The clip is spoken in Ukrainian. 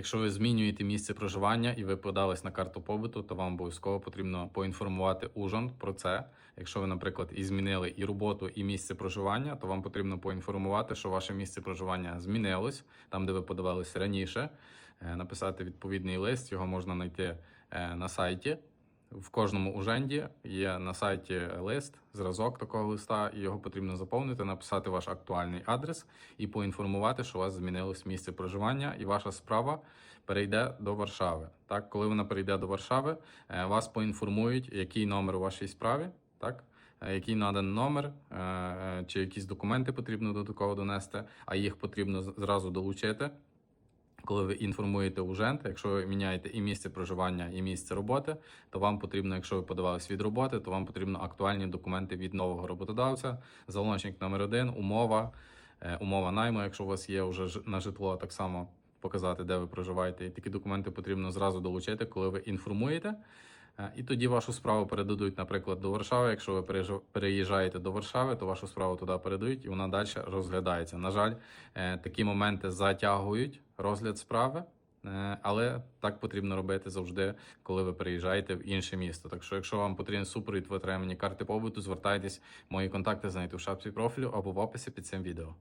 Якщо ви змінюєте місце проживання і ви подались на карту побуту, то вам обов'язково потрібно поінформувати ужин про це. Якщо ви, наприклад, і змінили і роботу, і місце проживання, то вам потрібно поінформувати, що ваше місце проживання змінилось там, де ви подавались раніше. Е, Написати відповідний лист, його можна знайти е, на сайті. В кожному уженді є на сайті лист, зразок такого листа, і його потрібно заповнити, написати ваш актуальний адрес і поінформувати, що у вас змінилось місце проживання, і ваша справа перейде до Варшави. Так, коли вона перейде до Варшави, е, вас поінформують, який номер у вашій справі, так. е, Який наданий номер, е, чи якісь документи потрібно до такого донести, а їх потрібно зразу долучити коли ви інформуєте ужент, якщо ви міняєте і місце проживання, і місце роботи, то вам потрібно, якщо ви подавались від роботи, то вам потрібно актуальні документи від нового роботодавця, залончник номер один, умова, е, умова найму, якщо у вас є вже на житло, так само показати, де ви проживаєте. І такі документи потрібно зразу долучити, коли ви інформуєте. Е, І тоді вашу справу передадуть, наприклад, до Варшави. Якщо ви переїжджаєте до Варшави, то вашу справу туди передають і вона далі розглядається. На жаль, е, такі моменти затягують розгляд справи, е, але так потрібно робити завжди, коли ви переїжджаєте в інше місто. Так що, якщо вам потрібен супровід в отриманні карти побуту, звертайтесь. Мої контакти знайдете в шапці профілю або в описі під цим відео.